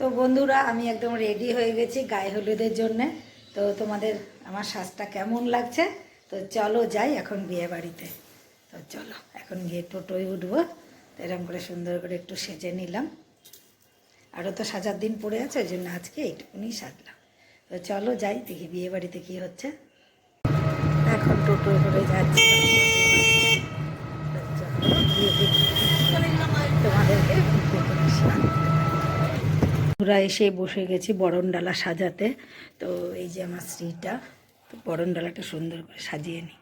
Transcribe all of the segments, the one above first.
তো বন্ধুরা, আমি একদম রেডি হয়ে গেছি গায়ে হলুদের জন্যে। তো তোমাদের আমার সাজটা কেমন লাগছে? তো চলো যাই এখন বিয়ে বাড়িতে। তো চলো, এখন গিয়ে টোটোয় উঠবো। তো এরকম করে সুন্দর করে একটু সেজে নিলাম। আরও তো সাজার দিন পড়ে আছে, ওই জন্য আজকে এইটুকুনি সাজলাম। তো চলো যাই, দেখি বিয়ে বাড়িতে কী হচ্ছে। এখন টোটোয় করে যাচ্ছি। তোমাদেরকে। আমরা এসে বসে গেছি বরণডালা সাজাতে। তো এই যে আমার স্ত্রীটা, তো বরণডালাটা সুন্দর করে সাজিয়ে নিই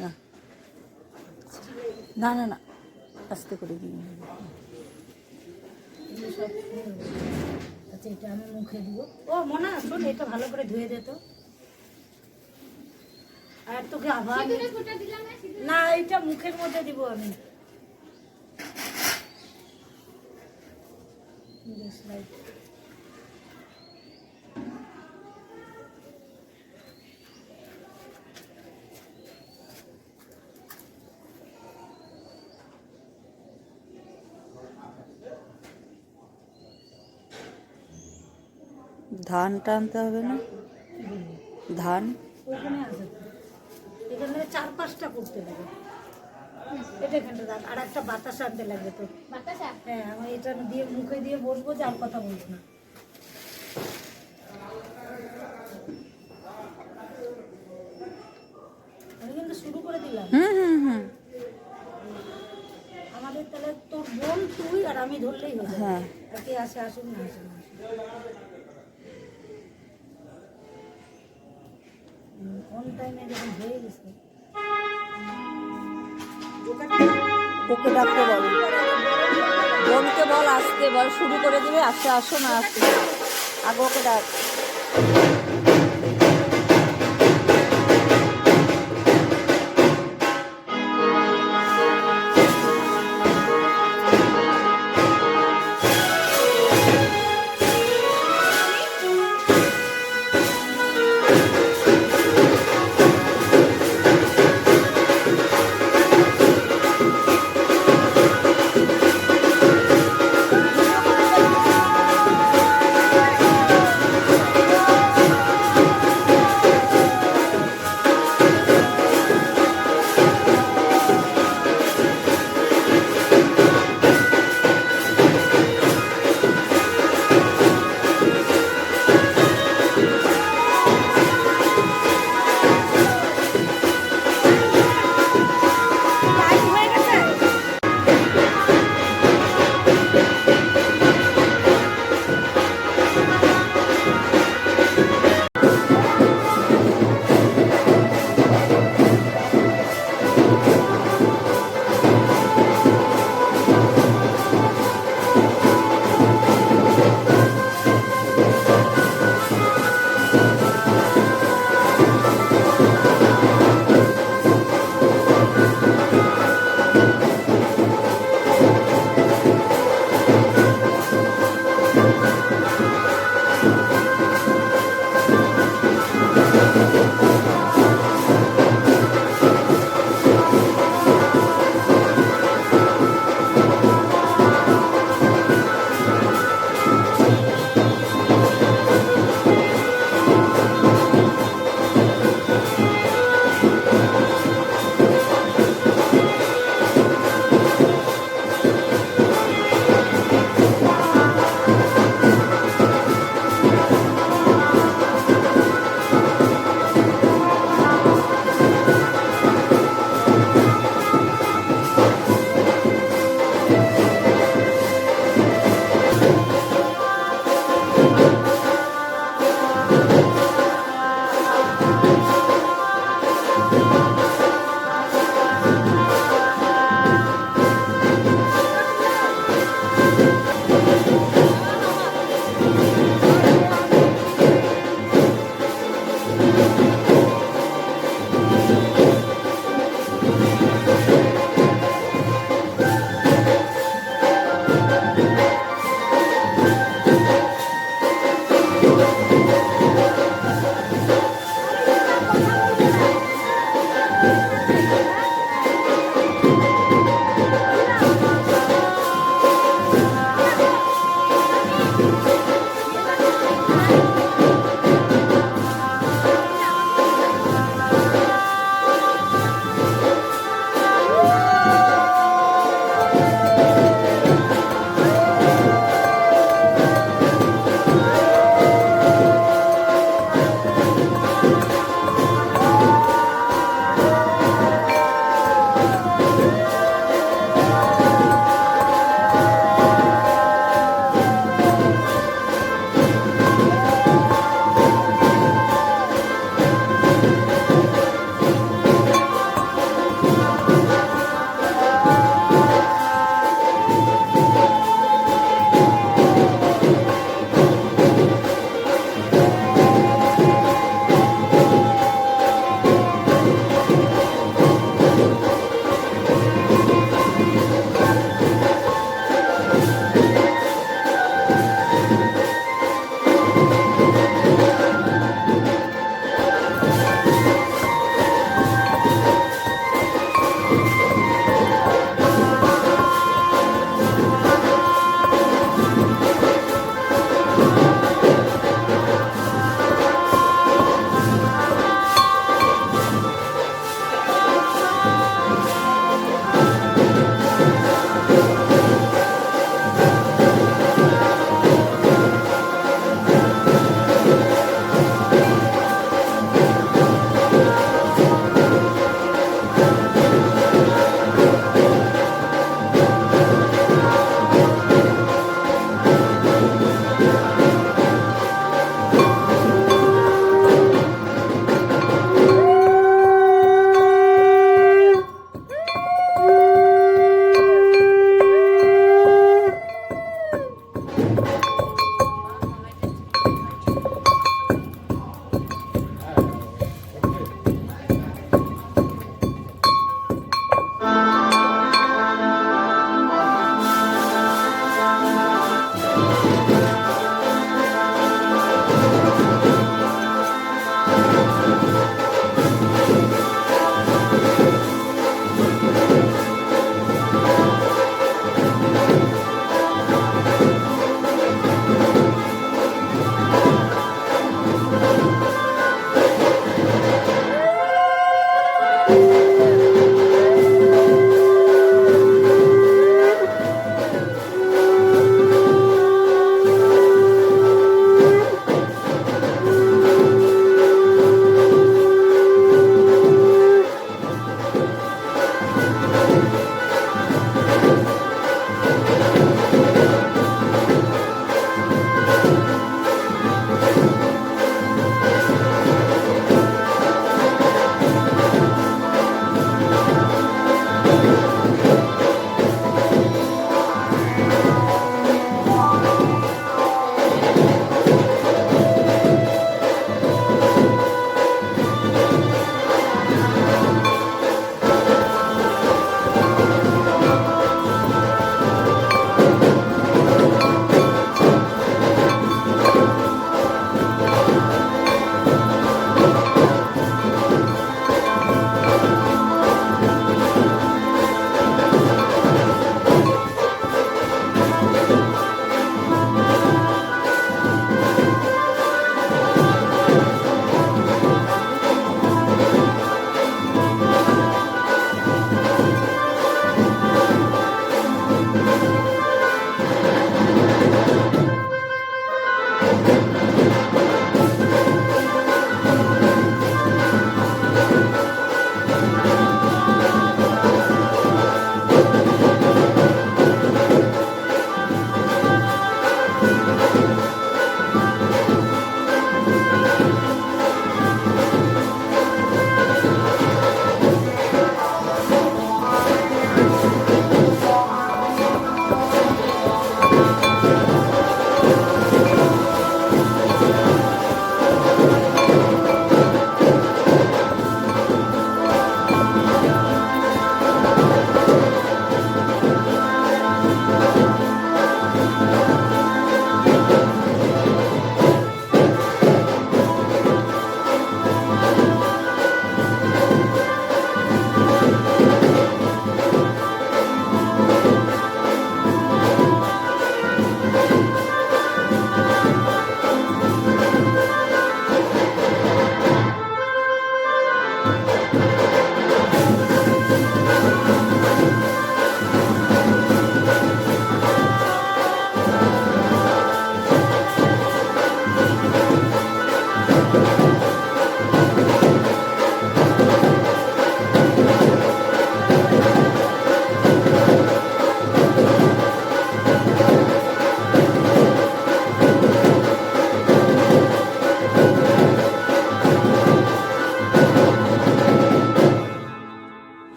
না। না না না। আস্তে করে সব আচ্ছা এটা আমি মুখে দিব। ও মনে শোন এটা ভালো করে ধুয়ে দে তো। আর তোকে আবার না এটা মুখের মধ্যে দিব আমি। Just ধান টানতে হবে না? ধান? ওখানে আছে। এখানে চার পাঁচটা করতে লাগে এটা এখানটা আর একটা বাতাস আনতে লাগবে তো। হ্যাঁ আমি এটা দিয়ে মুখে দিয়ে বসবো যে আর কথা বলব না। আমি কিন্তু শুরু করে দিলাম। হুম হুম হুম। আমাদের তাহলে তোর বোন তুই আর আমি ধরলেই হবে হ্যাঁ। আর কে আসে আসুন না আসুন অন টাইমে যখন হয়ে গেছে, ওকে ডাকতে বল। বোনকে বল, আসতে বল, শুরু করে দিবে আসতে আসো না, আসতে। আগে, ওকে ডাক।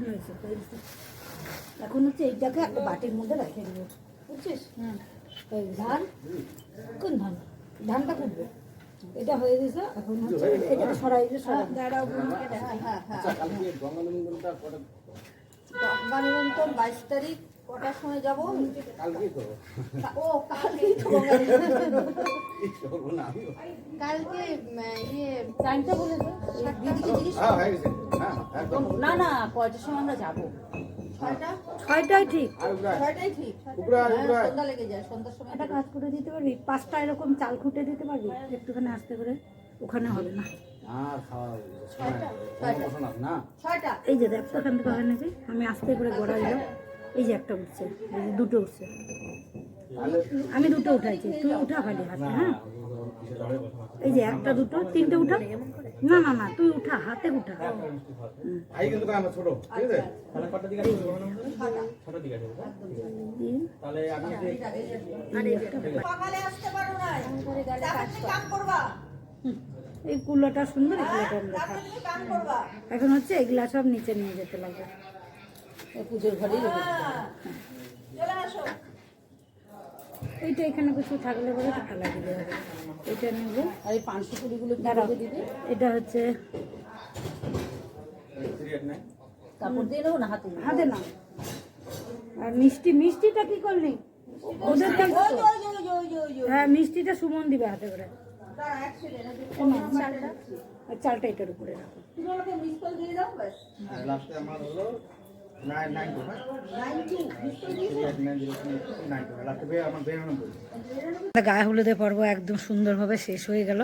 হয়েছে, হয়েছে। এখন হচ্ছে এইটাকে একটা বাটির মধ্যে রেখে দেবো। বুঝছিস? ওই ধান কোন ধান? ধানটা কুটবে। এটা হয়ে গেছে এখন হচ্ছে এটা সরাই যে সরাই দাঁড়াও বোনকে হ্যাঁ হ্যাঁ আচ্ছা কালকে গঙ্গা নন্দনটা কটা? গঙ্গা নিমন্ত্রণ বাইশ তারিখ কটার সময় যাব? তো। ও তো। কালকে ইয়ে টাইমটা বলে দে দিদিকে জিজ্ঞেস হ্যাঁ হয়ে হ্যাঁ একদম। না না কয়টার সময় আমরা যাব? ছয়টা? ছয়টাই ঠিক। ঠিক। সন্ধ্যা লেগে যায় সন্ধ্যার সময় একটা কাজ করে দিতে পারবি? পাঁচটা এরকম চাল খুঁটে দিতে পারবি? একটুখানি আসতে করে। ওখানে হবে না। ছয়টা, ছয়টা। না না? ছয়টা। এই যে দেখ ওখান থেকে নাকি? আমি আসতে করে গড়া দিলাম। এই যে একটা উঠছে এই যে দুটো উঠছে। আমি দুটো উঠাইছি তুই উঠা খালি হাতে হ্যাঁ? এই যে একটা দুটো তিনটে উঠা। না না না তুই উঠা হাতে উঠা। এই একটা সকালে আসতে পারো না। কাম করবা। হুম, এই কুলোটা সুন্দর করবা। এখন হচ্ছে এগুলা সব নিচে নিয়ে যেতে লাগবে। পুজোর ঘরেই এইটা এখানে কিছু থাকলে পরে ফেলা দিতে হবে। এটা নেব। আর এই পাঁচশো কুড়িগুলো এটা হচ্ছে কাপড় দিয়ে নেব না হাতে হাতে না আর মিষ্টি মিষ্টিটা কি করলি? ওদের। হ্যাঁ মিষ্টিটা সুমন দিবে হাতে করে। চালটা এটার উপরে রাখো। গায়ে হলুদে পর্ব একদম সুন্দরভাবে শেষ হয়ে গেল।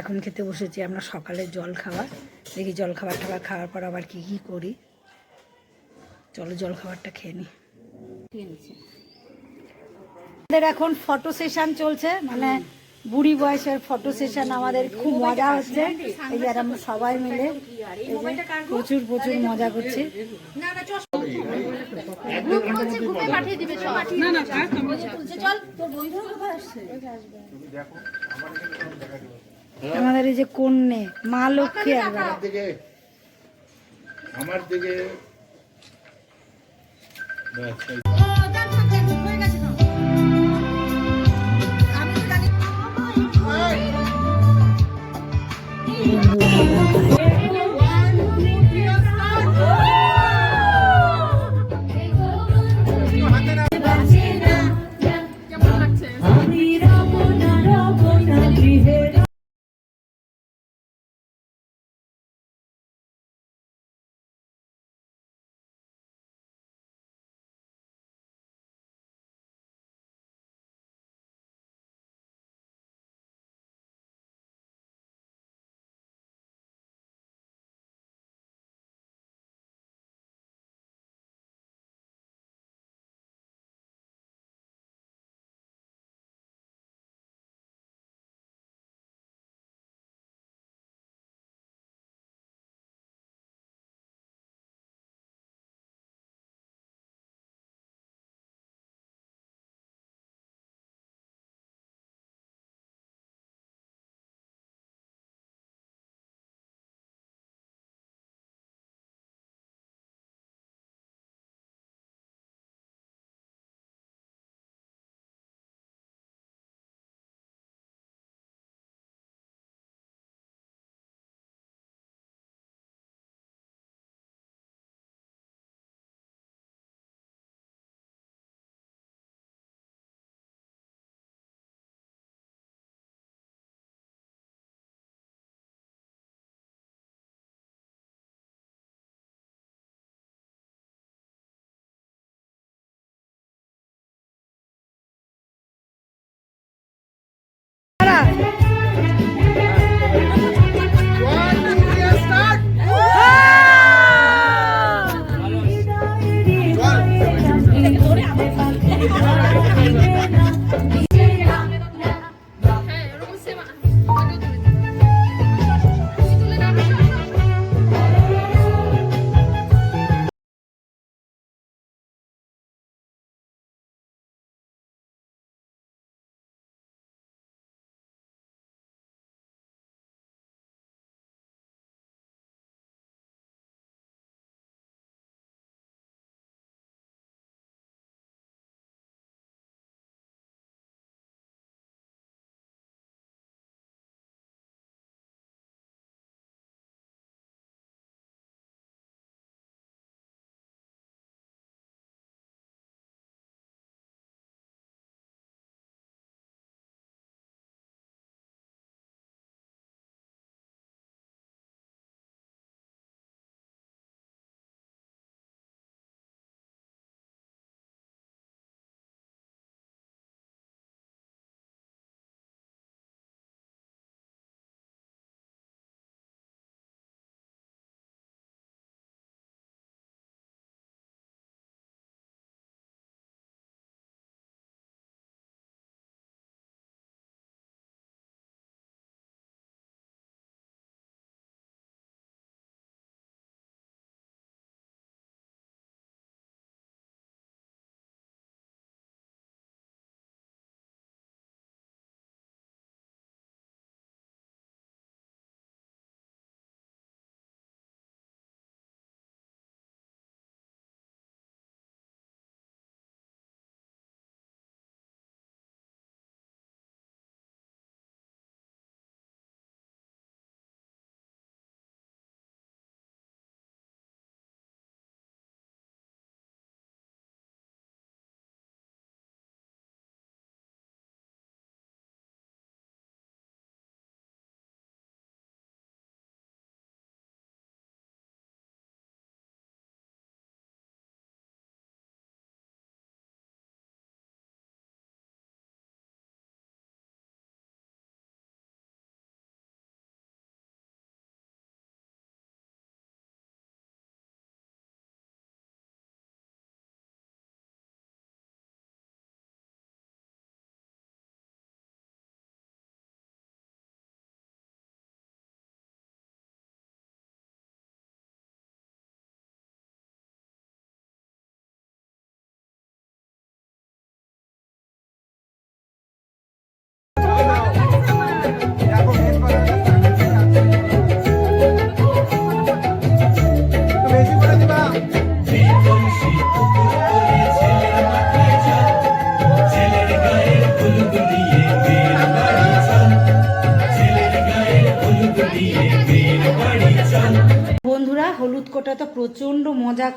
এখন খেতে বসেছি আমরা সকালে জল খাবার। দেখি জল খাবার টাবার খাওয়ার পর আবার কি কি করি। চলো জল খাবারটা খেয়ে আমাদের এখন ফটো সেশন চলছে মানে বুড়ি বয়সের ফটো সেশন আমাদের খুব মজা হচ্ছে। এই যে আমরা সবাই মিলে প্রচুর প্রচুর মজা করছি। আমাদের এই যে কন্যে মা লক্ষ্মী আমার দিকে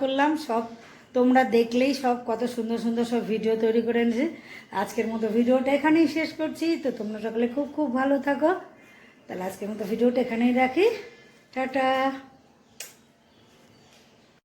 করলাম, সব তোমরা দেখলেই সব কত সুন্দর সুন্দর সব ভিডিও তৈরি করে এনেছে। আজকের মতো ভিডিওটা এখানেই শেষ করছি, তো তোমরা সকলে খুব খুব ভালো থাকো। তাহলে আজকের মতো ভিডিওটা এখানেই রাখি। টাটা।